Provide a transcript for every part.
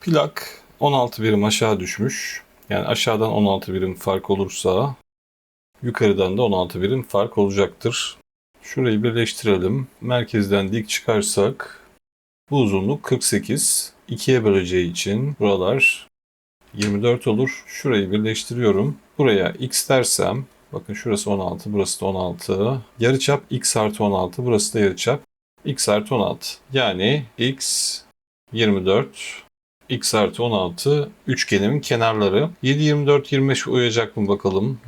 Plak 16 birim aşağı düşmüş. Yani aşağıdan 16 birim fark olursa yukarıdan da 16 birim fark olacaktır. Şurayı birleştirelim. Merkezden dik çıkarsak bu uzunluk 48. 2'ye böleceği için buralar 24 olur. Şurayı birleştiriyorum. Buraya x dersem bakın şurası 16 burası da 16. Yarıçap x artı 16 burası da yarıçap x artı 16. Yani x 24 x artı 16 üçgenimin kenarları. 7, 24, 25 uyacak mı bakalım.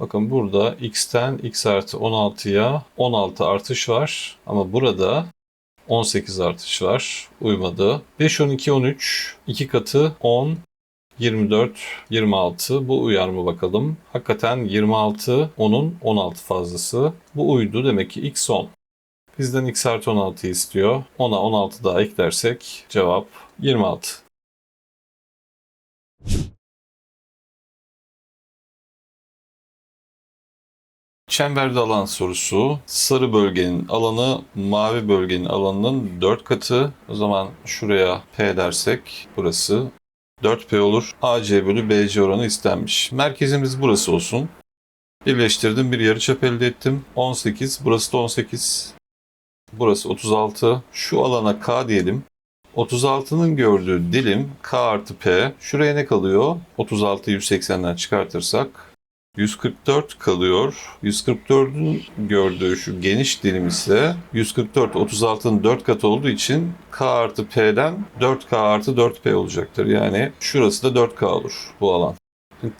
Bakın burada x'ten x artı 16'ya 16 artış var. Ama burada 18 artış var. Uymadı. 5, 12, 13. 2 katı 10, 24, 26. Bu uyar mı bakalım. Hakikaten 26, 10'un 16 fazlası. Bu uydu demek ki x 10. Bizden x artı 16 istiyor. 10'a 16 daha eklersek cevap 26. Çemberde alan sorusu. Sarı bölgenin alanı mavi bölgenin alanının 4 katı. O zaman şuraya P dersek burası 4P olur. AC bölü BC oranı istenmiş. Merkezimiz burası olsun. Birleştirdim. Bir yarıçap elde ettim. 18. Burası da 18. Burası 36. Şu alana K diyelim. 36'nın gördüğü dilim K artı P. Şuraya ne kalıyor? 36'yı 180'den çıkartırsak 144 kalıyor. 144'ün gördüğü şu geniş dilim ise 144 36'nın 4 katı olduğu için K artı P'den 4K artı 4P olacaktır. Yani şurası da 4K olur bu alan.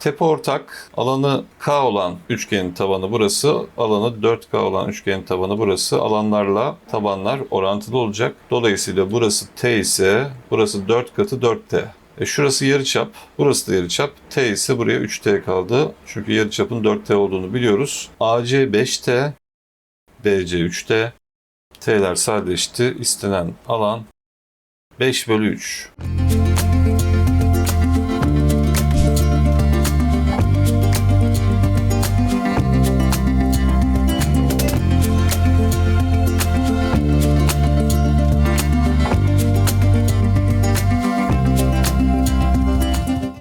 Tepe ortak alanı K olan üçgenin tabanı burası, alanı 4K olan üçgenin tabanı burası. Alanlarla tabanlar orantılı olacak. Dolayısıyla burası T ise burası 4 katı 4T. E şurası yarıçap, burası da yarıçap. T ise buraya 3T kaldı. Çünkü yarıçapın 4T olduğunu biliyoruz. AC 5T, BC 3T. T'ler sadeleşti. İstenen alan 5 bölü 3.